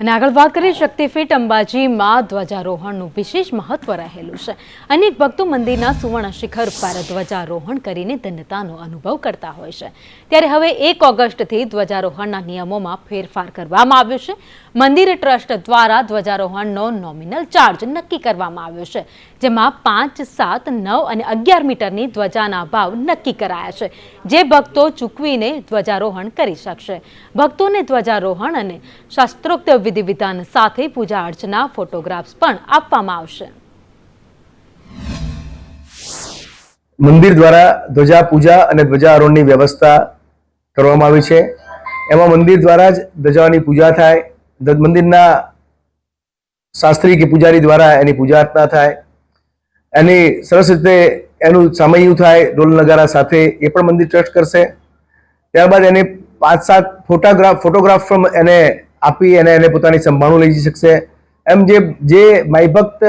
અને આગળ વાત કરીએ શક્તિપીઠ અંબાજીમાં ધ્વજારોહણનું વિશેષ મહત્વ રહેલું છે. અનેક ભક્તો મંદિરના સુવર્ણ શિખર પર ધ્વજારોહણ કરીને ધન્યતાનો અનુભવ કરતા હોય છે. ત્યારે હવે એક ઓગસ્ટથી ધ્વજારોહણના નિયમોમાં ફેરફાર કરવામાં આવ્યો છે. મંદિર ટ્રસ્ટ દ્વારા ધ્વજારોહણનો નોમિનલ ચાર્જ નક્કી કરવામાં આવ્યો છે, જેમાં પાંચ, સાત, નવ અને અગિયાર મીટરની ધ્વજાના ભાવ નક્કી કરાયા છે, જે ભક્તો ચૂકવીને ધ્વજારોહણ કરી શકશે. ભક્તોને ધ્વજારોહણ અને શાસ્ત્રોક્ત વિધિ વિધાન સાથે પૂજા અર્ચના ફોટોગ્રાફ્સ પણ આપવામાં આવશે. મંદિર દ્વારા ધ્વજા પૂજા અને ધ્વજારોહણની વ્યવસ્થા કરવામાં આવી છે. એમાં મંદિર દ્વારા જ ધ્વજાઓની પૂજા થાય મંદિરના શાસ્ત્રી કે પૂજારી દ્વારા એની પૂજા અર્ચના થાય. એની સરસ રીતે એનું સામયું થાય, ઢોલ નગારા સાથે એ પણ મંદિર ટ્રસ્ટ કરશે. ત્યારબાદ એને પાંચ સાત ફોટોગ્રાફ ફોટોગ્રાફ પણ એને આપી અને એને પોતાની સંભાળું લઈ જઈ શકશે. એમ જે જે માય ભક્ત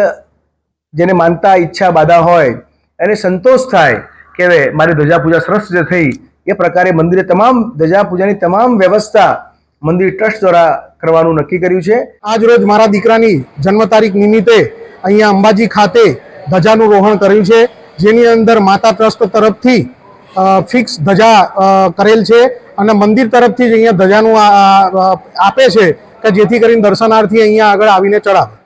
જેને માનતા ઈચ્છા બાધા હોય, એને સંતોષ થાય કે મારી ધ્વજા પૂજા સરસ રીતે થઈ, એ પ્રકારે મંદિરે તમામ ધ્વજા પૂજાની તમામ વ્યવસ્થા મંદિર ટ્રસ્ટ દ્વારા કરવાનું નક્કી કર્યું છે. આજ રોજ મારા દીકરાની જન્મ તારીખ નિમિત્તે અહીંયા અંબાજી ખાતે ધજાનું રોહણ કર્યું છે. જેની અંદર માતા ટ્રસ્ટ તરફથી ફિક્સ ધજા કરેલ છે અને મંદિર તરફથી જ અહીંયા ધજાનું આપે છે કે જેથી કરીને દર્શનાર્થી અહીંયા આગળ આવીને ચડાવે